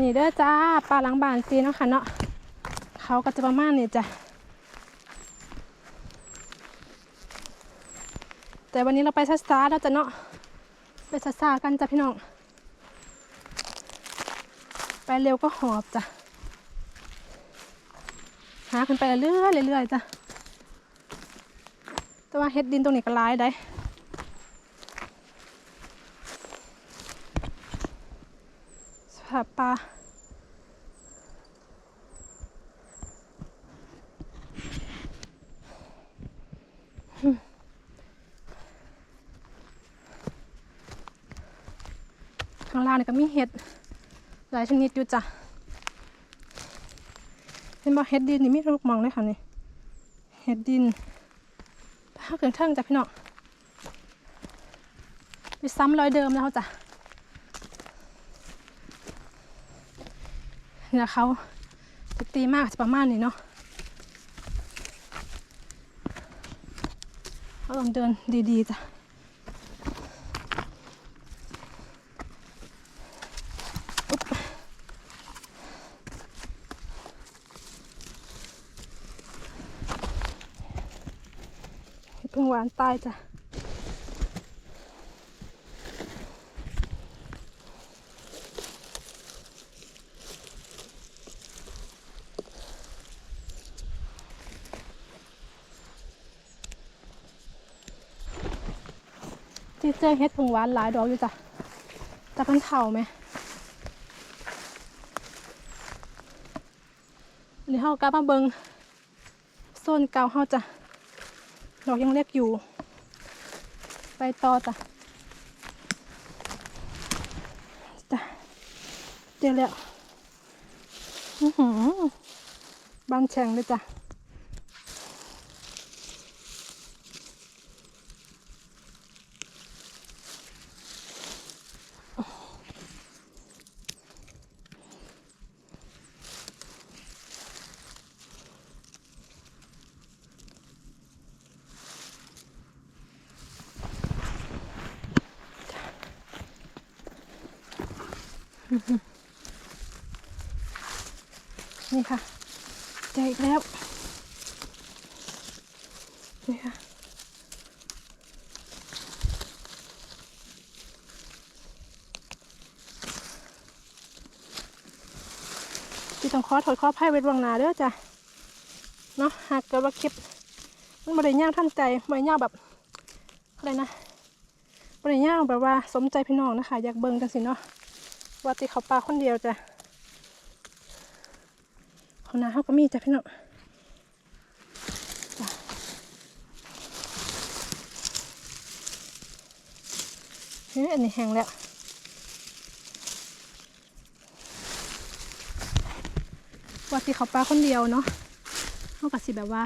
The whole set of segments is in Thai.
นี่เด้อจ้าปลาหลังบานซีเนาะค่ะเนาะเขาก็จะประมาณนี้จ้ะแต่วันนี้เราไปช้าๆแล้วจ้ะเนาะไปช้าๆกันจ้ะพี่น้อง ไปเร็วก็หอบจ้ะหาขึ้นไปเรื่อยๆเรื่อยๆจ้ะแต่ว่าเฮ็ดดินตรงนี้ก็ร้ายได้ สภาปลาข้างล่างนี่ก็มีเห็ด หลายชนิดอยู่จ้ะเห็นบ่เห็ดดินนี่มีทุกมองเลยค่ะนี่ เห็ดดินถ้าเกินเทิงจ้ะพี่น้องไปซ้ำรอยเดิมแล้วจ้ะ เนี่ยเขาจะตีมากจะประมาณนี้เนาะเขาต้องเดินดีๆจ้ะเพิ่งหวานตายจ้ะ เจอเฮ็ดผงหวานหลายดอกอยู่จ้ะแต่มันเถ่าไหมนนี้เฮากลับมาเบิงโซนเก่าเฮาจ้ะดอกยังเล็กอยู่ ไปต่อจ้ะจ้ะเจอแล้วอือหือบานแฉ่งเลยจ้ะ นี่ค่ะ เจออีกแล้วนี่ค่ะที่ต้องขอถอดข้อไพ่ไว้ดวงนาเด้อจ้ะเนาะหากเกิดว่าคลิป มันบริย่างท่านใจบริย่างแบบอะไรนะบริย่างแบบว่าสมใจพี่น้องนะคะ อยากเบิ่งกันสิเนาะว่าติเขาปลาคนเดียวจ้ะ เขานาเขาก็มีจ้ะพี่น้องเฮ้ยอันนี้แห้งแล้วว่าติเขาปลาคนเดียวเนาะเขาก็สิแบบว่า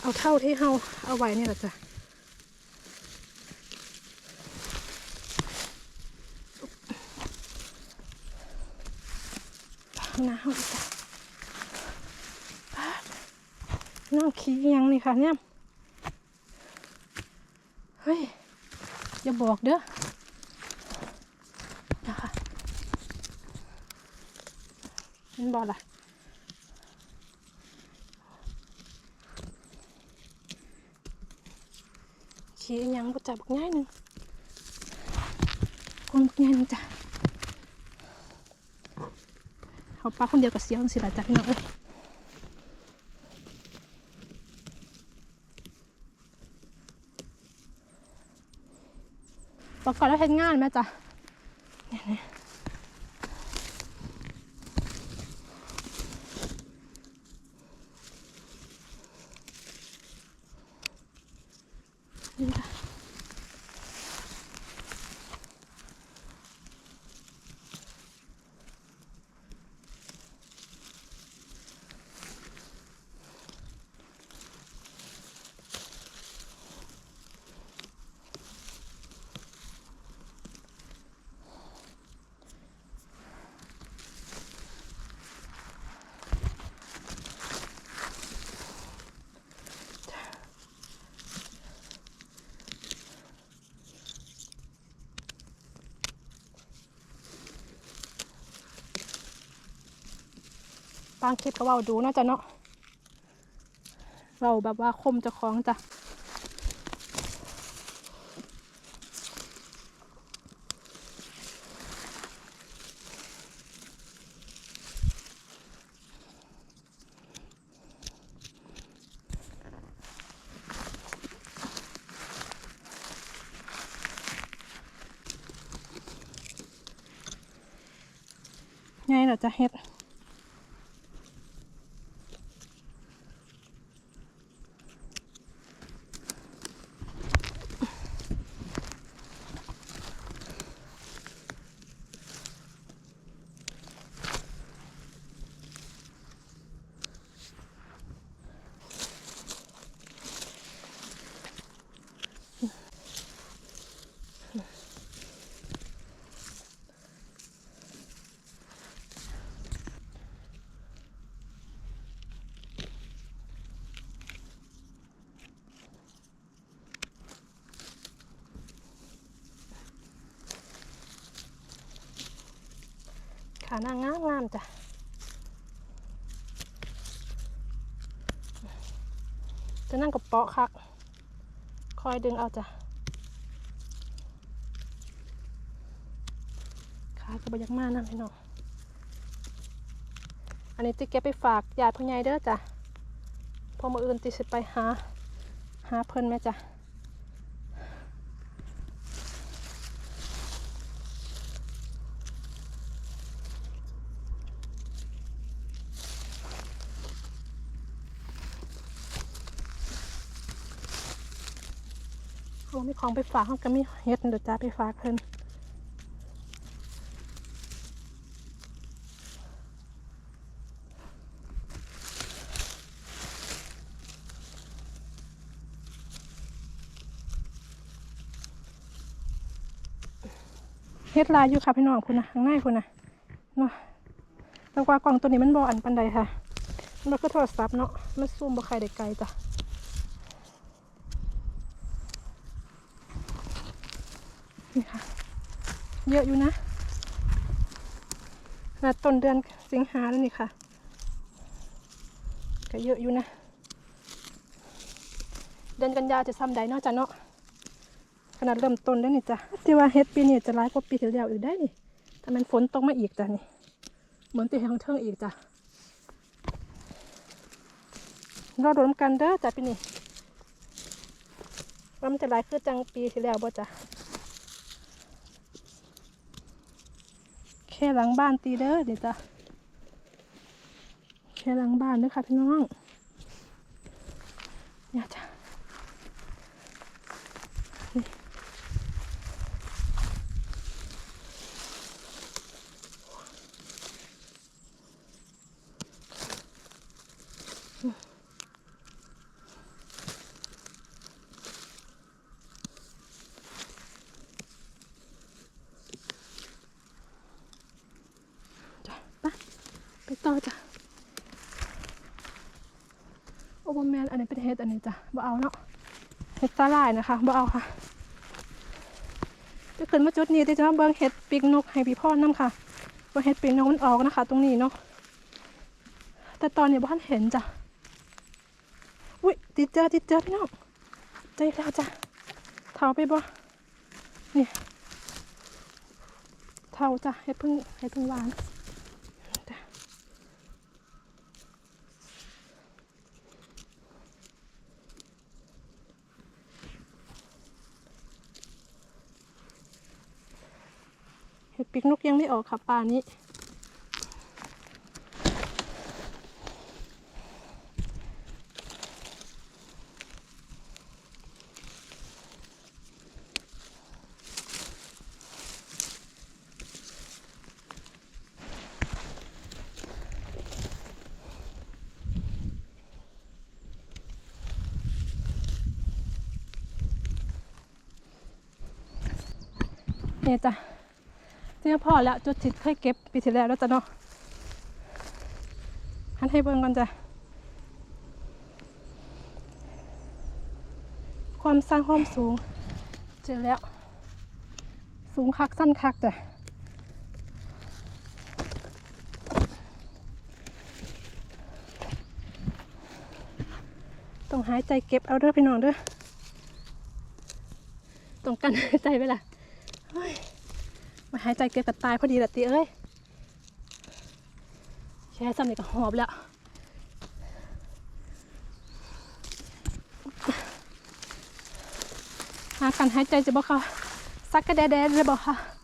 เอาเท่าที่เขาเอาไว้เนี่ยแหละจ้ะ น้ำอีกจ้ะน้ำขี้ยังนี่ค่ะเนี่ยเฮ้ย อย่าบอกเด้อนะคะเห็นบอกล่ะขี้ยังบ่จับง่ายหนึ่งคนง่ายหนึงจ้ะ เขาปลาคนเดียวกับเสียงสิละจ้ะพี่น้องเอ้ยปรากอบแล้วเห็นงานไหมจ๊ะเนี่ย บางคลิปก็ว้าดูเนาจะเนาะเราแบบว่าคมจะคล้องจ้ะไงเรอจะเฮ็ด ขาหน้างามงามๆจ้ะจะนั่งกับเปาะคัก คอยดึงเอาจ้ะขากระบยักมากนะพี่น้องอันนี้ติเก็บไปฝากญาติพ่อใหญ่เด้อจ้ะพอมาอื่นติสิไปหา หาเพิ่นแม่จ้ะ เขามีของไปฝากเขาก็มีเฮ็ดเดี๋ยวจ้าไปฝากเพิ่นเฮ็ดลายอยู่ค่ะพี่น้องคุณนะข้างในคุณนะเนาะแต่ว่ากล่องตัวนี้มันบ่อันปันใดค่ะ มันก็โทรศัพท์เนาะ มันซูมบ่ใครได้ไกลจ้ะ นี่ค่ะ เยอะอยู่นะขนาดต้นเดือนสิงหาแล้วนี่ค่ะ ก็เยอะอยู่นะ เดือนกันยาจะซ้ำใดเนอกจากเนาะขนาดเริ่มต้นแล้วนี่จ้ะที่ว่าเฮ็ดปีนี้จะร้ายกว่าปีที่แล้วอีกได้นี่ถ้ามันฝนตกมาอีกจ้ะนี่ เหมือนตีแหงเทิงอีกจ้ะรอดนกันเด้อจ้ะปีนี้ว่ามันจะร้ายคือจังปีที่แล้วบ่จ้ะ ค่หลังบ้านตีเด้อเดี๋ยวจ้ะแค่หลังบ้านด้อค่ะพี่น้องเนี่ยจ้ะนี่จ้ะไปไปต่อจ้ะโอ้บแมนอันนี้ เฮ็ดอันนี้จ้ะบ่เอาเนาะเฮ็ดสาลายนะคะบ่เอาค่ะจะขึ้นมาจุดนี้ที่จะมาเบิ่งเฮ็ดปีกนกให้พี่พ่อน้ำค่ะว่าเฮ็ดปีกนกมันออกนะคะ ตรงนี้เนาะแต่ตอนนี้บ้านเห็นจ้ะอุ้ยติดเจอติดเจอพี่น้องเจออีกแล้วจ้ะเท่าไปบ่นี่เท่าจ้ะเฮ็ดพึ่งเฮ็ดพึ่งหวานจ้ะเห็ด ปีกนกยังไม่ออกค่ะป่านี้ เนี่ยจ้ะ เนี่ยพ่อแล้วจุดที่อยเก็บปีที่แล้วแล้วจะเนาะหันให้เบิ่งก่อนจ้ะความสร้างความสูง เจอแล้ว สูงคักสั้นคักจ้ะต้องหายใจเก็บเอาเด้อพี่น้องเด้อต้องกันหายใจไปล่ะ มาหายใจเก็บกับตายพอดีละตีเอ้ยแค่ซ้ำนี่ก็หอบแล้วหากันหายใจจะบอกเขาซักกระแดแดเลยบอกค่ะ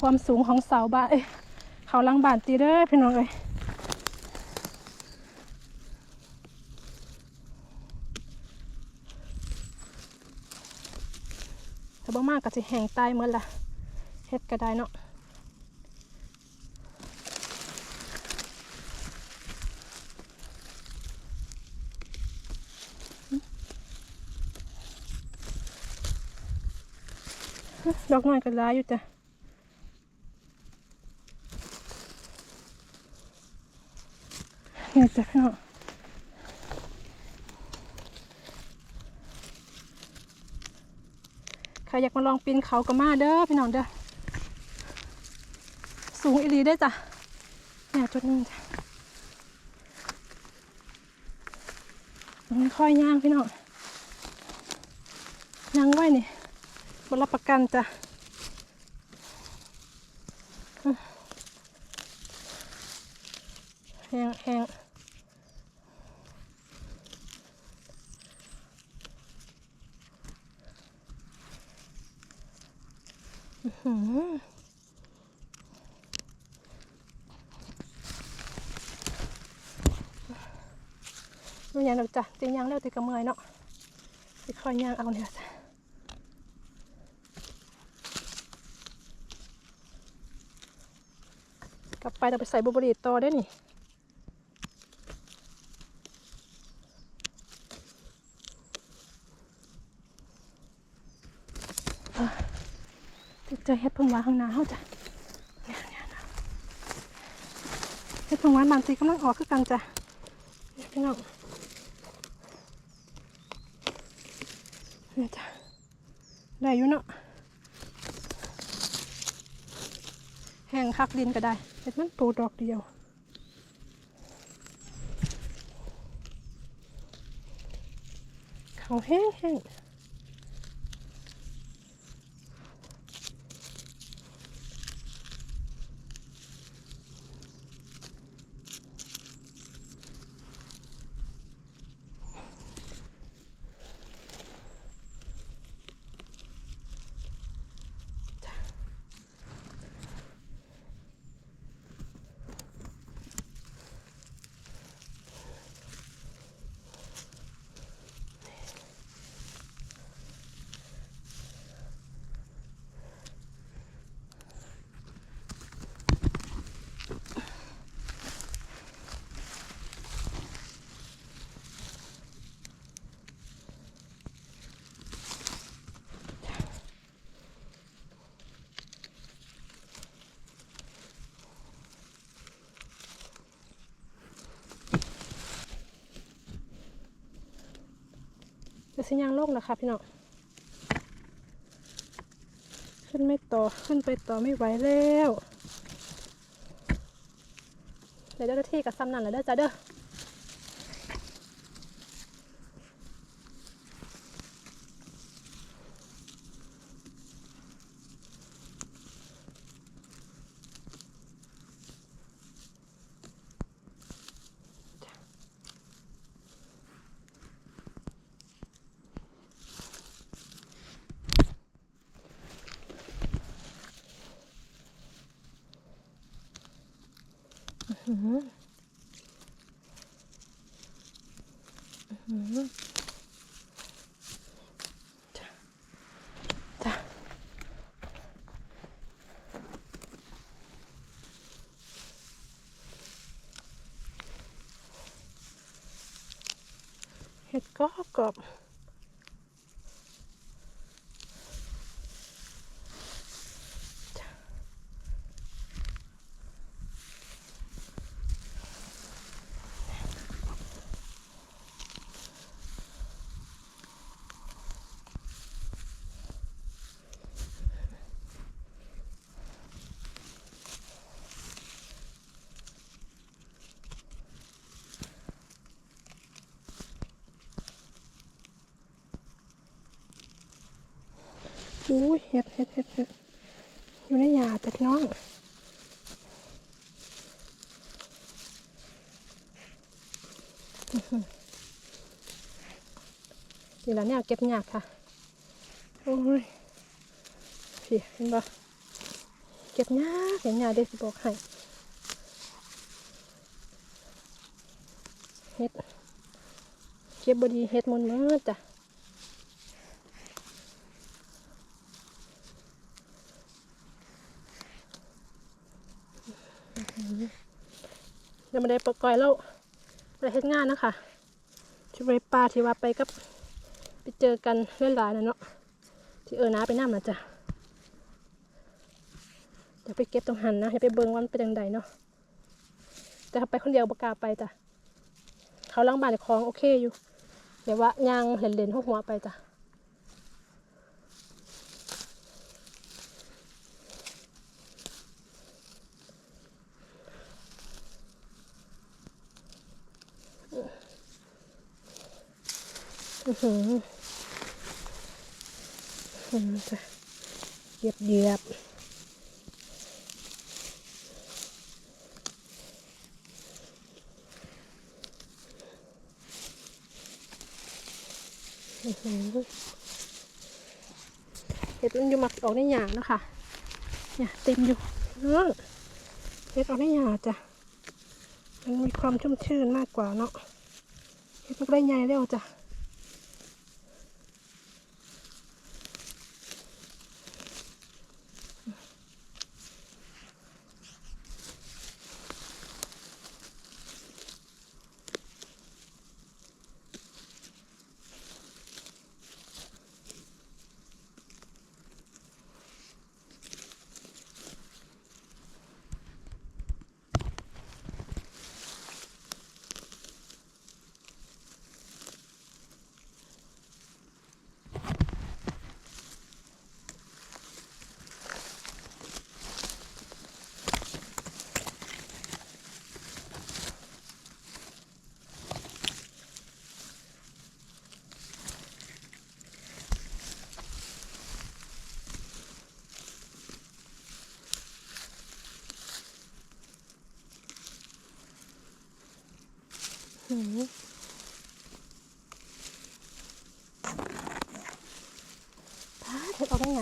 ความสูงของเสาบ้านเขาลังบานตีเด้อพี่น้องเอ้ยถ้าบ่มากก็จะแห้งตายเหมือนละเฮ็ดก็ได้เนาะดอกน้อยก็ร้ายอยู่จ้ะ นี่จ้ะพี่น้องใครอยากมาลองปีนเขาก็มาเด้อพี่น้องเด้อ สูงอีหลีได้จ้ะเนี่ยจุดนี้จ้ะค่อยย่างพี่น้องย่างไว้นี่บรับประกันจ้ะแห้งแห้ง มันยังเราจ้ะจะย่างแล้วติกระเมยเนาะสิค่อยย่างเอาเนี่ยจ้ะกลับไปเราไปใส่บุบรีต่อได้นี่ จะเจอเฮ็ดพิ่งวาข้างหน้าเขาจ้ะเนี่ยเนี่ยนะเฮ็ดพิ่งวาบางทีกำลังออกคือกันจ้ะพี่น้องเนี่ยจ้ะได้อยู่เนาะแห้งคักดินก็ได้เฮ็ดมันปูดอกเดียวเขาแห้งแห้ง สิยางโลกนะคะพี่น้องขึ้นไม่ต่อขึ้นไปต่อไม่ไหวแล้วเดี๋ยวเจ้าหน้าที่กับซ้ำนั่นแหละเด้อจ้าเด้อ Угу. Угу. Так. Так. Hed kakap. อจ้ะจ้ะเห็ดกรอบกรอบอุ้ยเห็ดเห็ดเห็ดเห็ดอยู่ในหยาแต่พี่น้องอื้อหือนี่ละเนี่ยเก็บหยากค่ะ โอ้ยพี่เห็นปะเก็บหยากเห็นหยาเด็กสิบอกให้เห็ดเก็บบดีเห็ดหมนเมื่อจ้ะ ไม่ได้ปลดก่อยแล้วไปเฮ็ดงานนะคะที่ไปปลาที่ว่าไปกับไปเจอกันเล่นหลายนะเนาะที่เออน้าไปน้ำนะจ๊ะเดี๋ยวไปเก็บตรงหันนะให้ไปเบิ่งวันเป็นยังไงเนาะแต่ถ้าไปคนเดียวบกาไปจ้ะเขาล้างบ้านในคลองโอเคอยู่เดี๋ยวว่ายางเล่นๆหัวหัวไปจ้ะ อือหืออืมจ้ะ เหยียบเหยียบอื้อหือเห็ดมันอยู่หมักออกในหยาเนะคะเนี่ยเต็มอยู่เออเห็ดออกในหยาจ้ะ มันมีความชุ่มชื่นมากกว่าเนาะเห็ดมันได้ใหญ่แล้วจ้ะ หืมพาเธอเอาได้ไง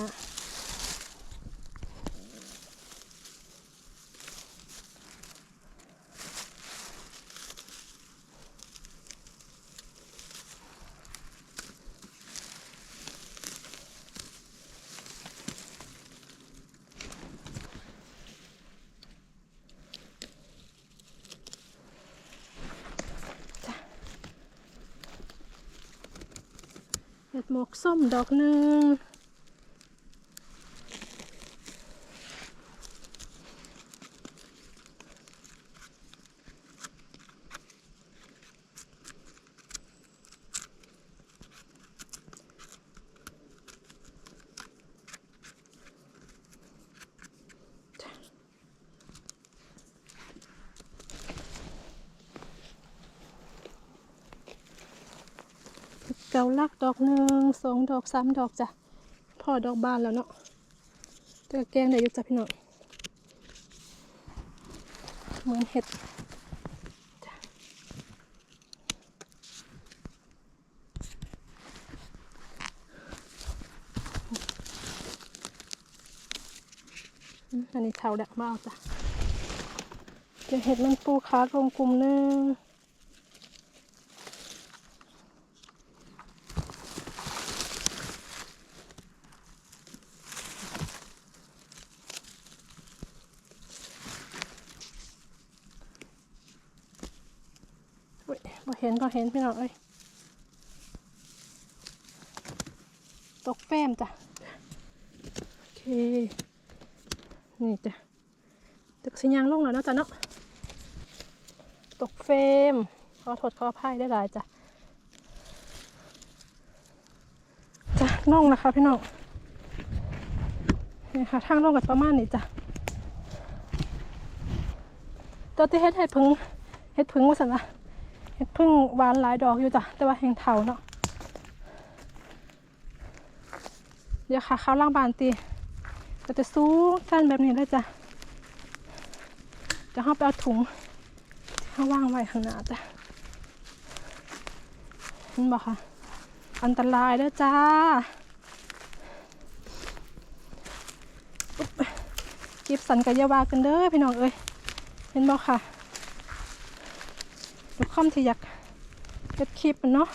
ดหมกส้มดอกหนึ่ง เกาลักดอกหนึ่งสองดอกสามดอกจ้ะพอดอกบานแล้วเนาะแต่แกงได้ยู่จ้ะพี่น้องเหมือนเห็ดอันนี้เท่าแดกมาเอาจ้ะเดี๋ยวเห็ดมันปูขาลงกลุ่มหนึ่ง พอเห็นพอเห็นพี่น้องเอ้ยตกแฟมจ้ะ โอเค นี่จ้ะตึกสัญญาณลงแล้วเนาะจ้ะเนาะ ตกเฟรมขอถดขอพายได้หลายจ้ะ จ้ะน่องนะคะพี่น้อง นี่ค่ะทางลงกับประมาณนี้จ้ะตัวที่เฮ็ดเฮ็ดพึงเฮ็ดพึงว่าสันละ เพึ่งหวานหลายดอกอยู่จ้ะแต่ว่าแหงเถาเนาะเดี๋ยวค่ะข้าวล่างบานตีก็จะสู้สั้นแบบนี้เลยจ้ะจะเข้าไปเอาถุงที่เขาว่างไว้ข้างหน้าจ้ะเห็นบอกค่ะ อันตรายเด้อจ้ากิบสันกับยาวากันเด้อพี่น้องเอ้ยเห็นบอกค่ะ ลูกคอมที่อยากเก็บคลิปมันเนาะ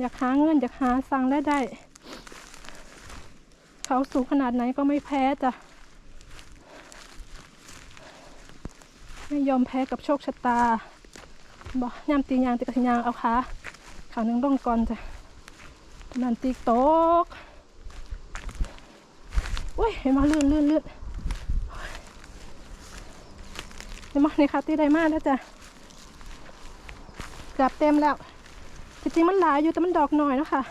อยากหาเงินอยากหาสั่งได้ได้ เขาสูงขนาดไหนก็ไม่แพ้จ้ะ ไม่ยอมแพ้กับโชคชะตา บอกยามตียางตีกระทิยางเอาขาขาหนึ่งลงก่อนจ้ะมันตีโต๊กอุ้ยเห็นมาลื่นลื่นลื่น เห็นมานี่ค่ะตีได้มากแล้วจ้ะเกือบเต็มแล้วจริงๆมันหลายอยู่แต่มันดอกน้อยเนาะค่ะ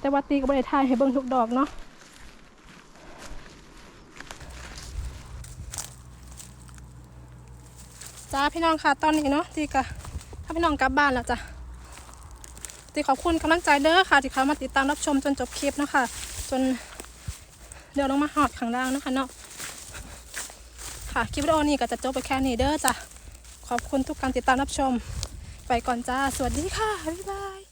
แต่ว่าตีกับบริทายให้เบิ่งทุกดอกเนาะจ้าพี่น้องค่ะตอนนี้เนาะตีกะถ้าพี่น้องกลับบ้านแล้วจ้ะตีขอบคุณกำลังใจเด้อค่ะที่เขามาติดตามรับชมจนจบคลิปเนาะคะจนเดี๋ยวลงมาหอดข้างล่างนะคะเนาะ ค่ะคลิปวิดีโอนี้ก็จะจบไปแค่นี้เด้อจ้ะขอบคุณทุกการติดตามรับชม ไปก่อนจ้า สวัสดีค่ะ บ๊ายบาย